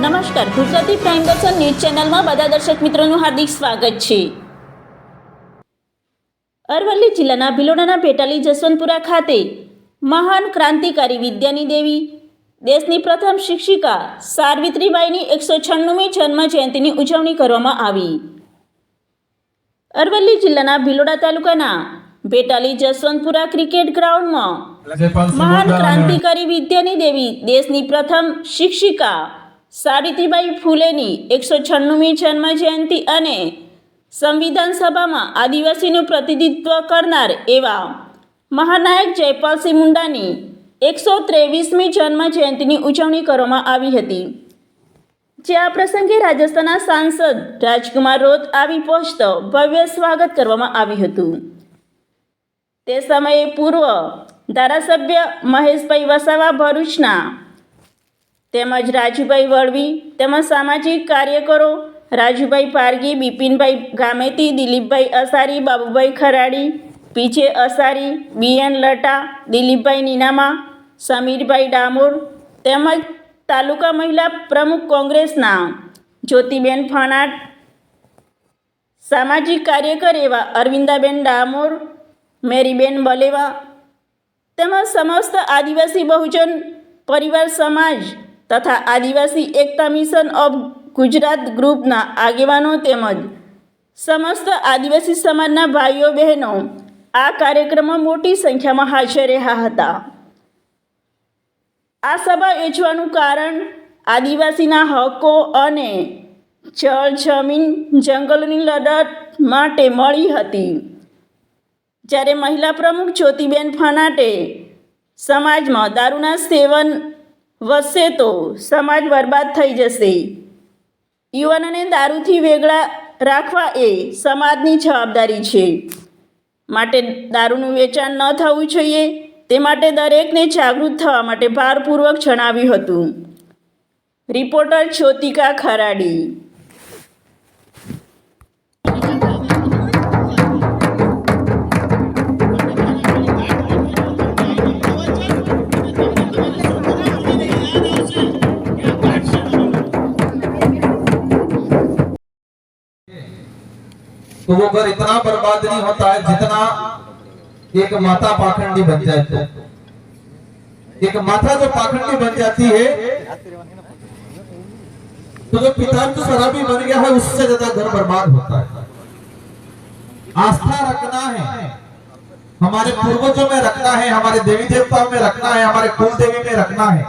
નમસ્કાર. ગુજરાતી પ્રાઇમ દર્શન ન્યૂઝ ચેનલમાં બધા દર્શક મિત્રોનું હાર્દિક સ્વાગત છે. અરવલ્લી જિલ્લાના ભિલોડાના પેટાલી જસવંતપુરા ખાતે મહાન ક્રાંતિકારી વિદ્યાની દેવી દેશની પ્રથમ શિક્ષિકા સાવિત્રીબાઈની એકસો છન્નુમી જન્મ જયંતિની ઉજવણી કરવામાં આવી. અરવલ્લી જિલ્લાના ભિલોડા તાલુકાના ભેટાલી જસવંતપુરા ક્રિકેટ ગ્રાઉન્ડમાં મહાન ક્રાંતિકારી વિદ્યાની દેવી દેશની પ્રથમ શિક્ષિકા સાવિત્રીબાઈ ફૂલેની એકસો છન્નુમી જન્મ જયંતિ અને સંવિધાન સભામાં આદિવાસીનું પ્રતિનિધિત્વ કરનાર એવા મહાનાયક જયપાલસિંહ મુંડાની એકસો ત્રેવીસમી જન્મ જયંતિની ઉજવણી કરવામાં આવી હતી. જે આ પ્રસંગે રાજસ્થાનના સાંસદ રાજકુમાર રોત આવી પહોંચતો ભવ્ય સ્વાગત કરવામાં આવ્યું હતું. તે સમયે પૂર્વ ધારાસભ્ય મહેશભાઈ વસાવા ભરૂચના તેમજ રાજુભાઈ વળવી, તેમજ સામાજિક કાર્યકરો રાજુભાઈ પારગી, બિપિનભાઈ ગામેતી, દિલીપભાઈ અસારી, બાબુભાઈ ખરાડી, પીજે અસારી, બીએન લટા, દિલીપભાઈ નીનામા, સમીરભાઈ ડામોર તેમજ તાલુકા મહિલા પ્રમુખ કોંગ્રેસના જ્યોતિબેન ફણાટ, સામાજિક કાર્યકર એવા અરવિંદાબેન ડામોર, મેરીબેન બલેવા તેમજ સમસ્ત આદિવાસી બહુજન પરિવાર સમાજ તથા આદિવાસી એકતા મિશન ઓફ ગુજરાત ગ્રુપના આગેવાનો તેમજ સમસ્ત આદિવાસી સમાજના ભાઈઓ બહેનો આ કાર્યક્રમમાં મોટી સંખ્યામાં હાજર રહ્યા હતા. આ સભા યોજવાનું કારણ આદિવાસીના હકો અને જળ, જમીન, જંગલોની લડત માટે મળી હતી. જ્યારે મહિલા પ્રમુખ જ્યોતિબેન ફનાટે સમાજમાં દારૂના સેવન વધશે તો સમાજ બરબાદ થઈ જશે. યુવાનોને દારૂથી વેગળા રાખવા એ સમાજની જવાબદારી છે. માટે દારૂનું વેચાણ ન થવું જોઈએ, તે માટે દરેકને જાગૃત થવા માટે ભારપૂર્વક જણાવ્યું હતું. રિપોર્ટર જ્યોતિકા ખરાડી. तो वो घर इतना बर्बाद नहीं होता है जितना एक माता पाखंडी बन जाए तो एक माता जो पाखंडी बन जाती है तो जो पिता जो शराबी बन गया है, उससे ज़्यादा घर बर्बाद होता है। आस्था रखना है। हमारे पूर्वजों में रखना है, हमारे देवी देवताओं में रखना है, हमारे कुल देवी में रखना है।